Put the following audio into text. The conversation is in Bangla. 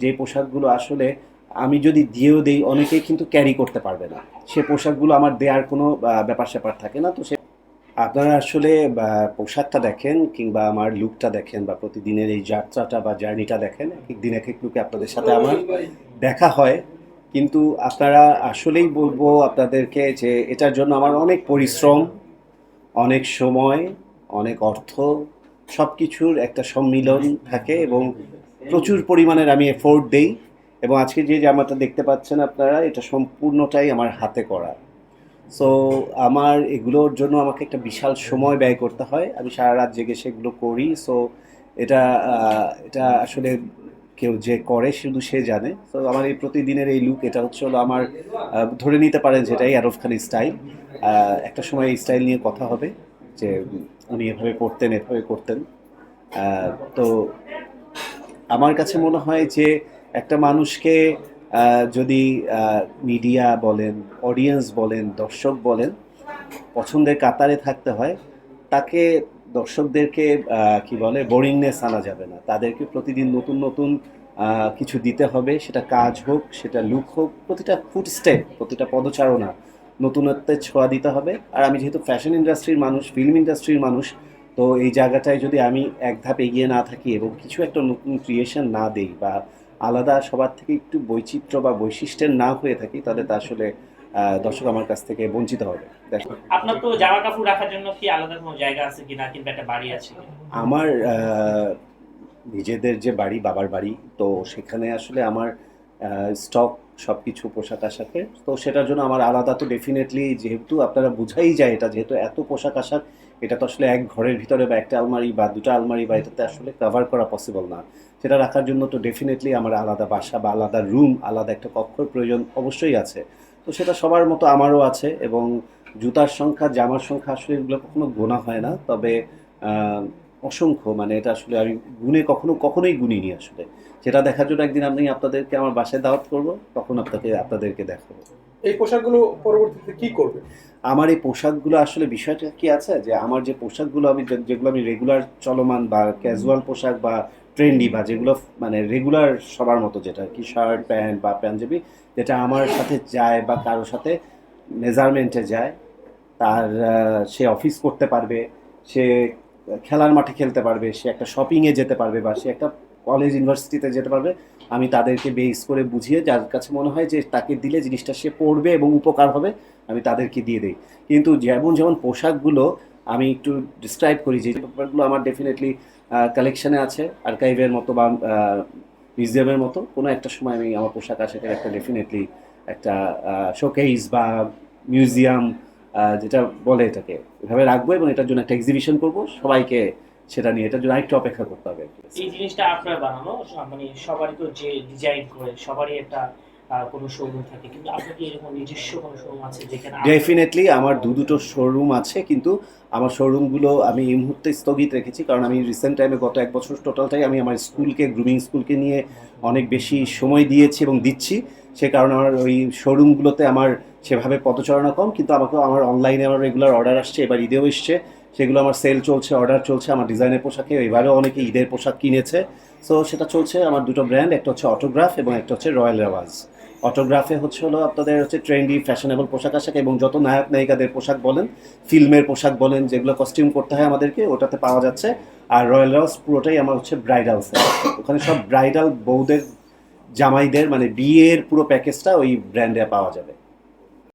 যে পোশাকগুলো আসলে আমি যদি দিয়েও দেই, অনেকেই কিন্তু ক্যারি করতে পারবে না। সে পোশাকগুলো আমার দেওয়ার কোনো ব্যাপার স্যাপার থাকে না। তো সে আপনারা আসলে পোশাকটা দেখেন কিংবা আমার লুকটা দেখেন বা প্রতিদিনের এই যাত্রাটা বা জার্নিটা দেখেন এক দিন এক এক লুকে আপনাদের সাথে আমার দেখা হয়। কিন্তু আপনারা আসলেই বলব আপনাদেরকে যে এটার জন্য আমার অনেক পরিশ্রম, অনেক সময়, অনেক অর্থ সব কিছুর একটা সম্মিলন থাকে এবং প্রচুর পরিমাণের আমি এফোর্ট দেই এবং আজকে যে জামাটা দেখতে পাচ্ছেন আপনারা, এটা সম্পূর্ণটাই আমার হাতে করা। সো আমার এগুলোর জন্য আমাকে একটা বিশাল সময় ব্যয় করতে হয়। আমি সারা রাত জেগে সেগুলো করি। সো এটা এটা আসলে কেউ যে করে শুধু সে জানে। তো আমার এই প্রতিদিনের এই লুক এটা হচ্ছে হলো আমার ধরে নিতে পারেন যেটাই আরফ খান স্টাইল একটা সময় এই স্টাইল নিয়ে কথা হবে যে উনি এভাবে করতেন এভাবে করতেন। তো আমার কাছে মনে হয় যে একটা মানুষকে যদি মিডিয়া বলেন অডিয়েন্স বলেন, দর্শক বলেন, পছন্দের কাতারে থাকতে হয়, তাকে দর্শকদেরকে কি বলে বোরিংনেস আনা যাবে না। তাদেরকে প্রতিদিন নতুন নতুন কিছু দিতে হবে। সেটা কাজ হোক, সেটা লুক হোক, প্রতিটা ফুট স্টেপ প্রতিটা পদচারণা নতুনত্বের ছোঁয়া দিতে হবে। আর আমি যেহেতু ফ্যাশন ইন্ডাস্ট্রির মানুষ ফিল্ম ইন্ডাস্ট্রির মানুষ তো এই জায়গাটায় যদি আমি এক ধাপ এগিয়ে না থাকি এবং কিছু একটা নতুন ক্রিয়েশন না দেই বা আলাদা সবার থেকে একটু বৈচিত্র্য বা বৈশিষ্ট্যের না হয়ে থাকি তাহলে তা আসলে দর্শক আমার কাছ থেকে বঞ্চিত হবে। আপনার তো জামা কাপড় রাখার জন্য কি আলাদা কোনো জায়গা আছে কিনা কিংবা একটা বাড়ি আছে আমার নিজেদের যে বাড়ি বাবার বাড়ি তো সেখানে আসলে আমার স্টক সব কিছু পোশাক আশাকের তো সেটার জন্য আমার আলাদা তো ডেফিনেটলি যেহেতু আপনারা বুঝাই যায় এটা যেহেতু এত পোশাক আশাক এটা তো আসলে এক ঘরের ভিতরে বা একটা আলমারি বা দুটা আলমারি বা এটাতে আসলে কভার করা পসিবল না। সেটা রাখার জন্য তো ডেফিনেটলি আমার আলাদা বাসা বা আলাদা রুম আলাদা একটা কক্ষর প্রয়োজন অবশ্যই আছে। তো সেটা সবার মতো আমারও আছে এবং জুতার সংখ্যা, জামার সংখ্যা আসলে এগুলো কখনো গোনা হয় না। তবে অসংখ্য মানে এটা আসলে আমি গুনে কখনো কখনোই গুনিনি আসলে। সেটা দেখার জন্য একদিন আমি আপনাদেরকে আমার বাসায় দাওয়াত করব তখন আপনাকে আপনাদেরকে দেখাবো। এই পোশাকগুলো পরবর্তীতে কি করবে? আমার এই পোশাকগুলো আসলে বিষয়টা কি আছে? যে আমার যে পোশাকগুলো আমি যেগুলো আমি রেগুলার চলমান বা ক্যাজুয়াল পোশাক বা ট্রেন্ডি বা যেগুলো মানে রেগুলার সবার মতো যেটা কি শার্ট প্যান্ট বা পাঞ্জাবি যেটা আমার সাথে যায় বা কারোর সাথে মেজারমেন্টে যায় তার সে অফিস করতে পারবে সে খেলার মাঠে খেলতে পারবে, সে একটা শপিংয়ে যেতে পারবে বা সে একটা কলেজ ইউনিভার্সিটিতে যেতে পারবে, আমি তাদেরকে বেস করে বুঝিয়ে যার কাছে মনে হয় যে তাকে দিলে জিনিসটা সে পড়বে এবং উপকার হবে, আমি তাদেরকে দিয়ে দিই। কিন্তু যেমন যেমন পোশাকগুলো আমি একটু ডিসক্রাইব করি, যে ব্যাপারগুলো আমার ডেফিনেটলি কালেকশানে আছে আর্কাইভের মতো বা মিউজিয়ামের মতো, কোনো একটা সময় আমি আমার পোশাক আশাকের একটা ডেফিনেটলি একটা শোকেইস বা মিউজিয়াম যেটা বলে এটাকে। এভাবে রাখব এবং এটার জন্য একটা এক্সিবিশন করব। সবাইকে সেটা নিয়ে এটার জন্য আরেকটু অপেক্ষা করতে হবে এই জিনিসটা আপনার বানানো মানে সবারই তো যে ডিজাইন করে সবারই একটা কোনো শোরুম থাকে। কিন্তু আপনার কি এরকম নিজস্ব কোনো শোরুম আছে যেখানে ডেফিনেটলি আমার দু দুটো শোরুম আছে কিন্তু আমার শোরুমগুলো আমি এই মুহূর্তে স্থগিত রেখেছি। কারণ আমি রিসেন্ট টাইমে গত এক বছর টোটালটাই আমি আমার স্কুলকে গ্রুমিং স্কুলকে নিয়ে অনেক বেশি সময় দিয়েছি এবং দিচ্ছি। সে কারণে আমার ওই শোরুমগুলোতে আমার সেভাবে পদচারণা কম, কিন্তু আমাকে আমার অনলাইনে আমার রেগুলার অর্ডার আসছে, এবার ঈদেও এসছে। সেগুলো আমার সেল চলছে অর্ডার চলছে, আমার ডিজাইনের পোশাকে, এবারেও অনেকে ঈদের পোশাক কিনেছে। সো সেটা চলছে আমার দুটো ব্র্যান্ড একটা হচ্ছে অটোগ্রাফ এবং একটা হচ্ছে রয়্যাল রেওয়াজ। অটোগ্রাফে হচ্ছে হলো আপনাদের হচ্ছে ট্রেন্ডি ফ্যাশনেবল পোশাক আশাক এবং যত নায়ক, নায়িকাদের পোশাক বলেন ফিল্মের পোশাক বলেন, যেগুলো কস্টিউম করতে হয় আমাদেরকে, ওটাতে পাওয়া যাচ্ছে। আর রয়্যাল রেওয়াজ পুরোটাই আমার হচ্ছে ব্রাইডাল ওখানে সব ব্রাইডাল বউদের, জামাইদের মানে বিয়ের পুরো প্যাকেজটা ওই ব্র্যান্ডে পাওয়া যাবে।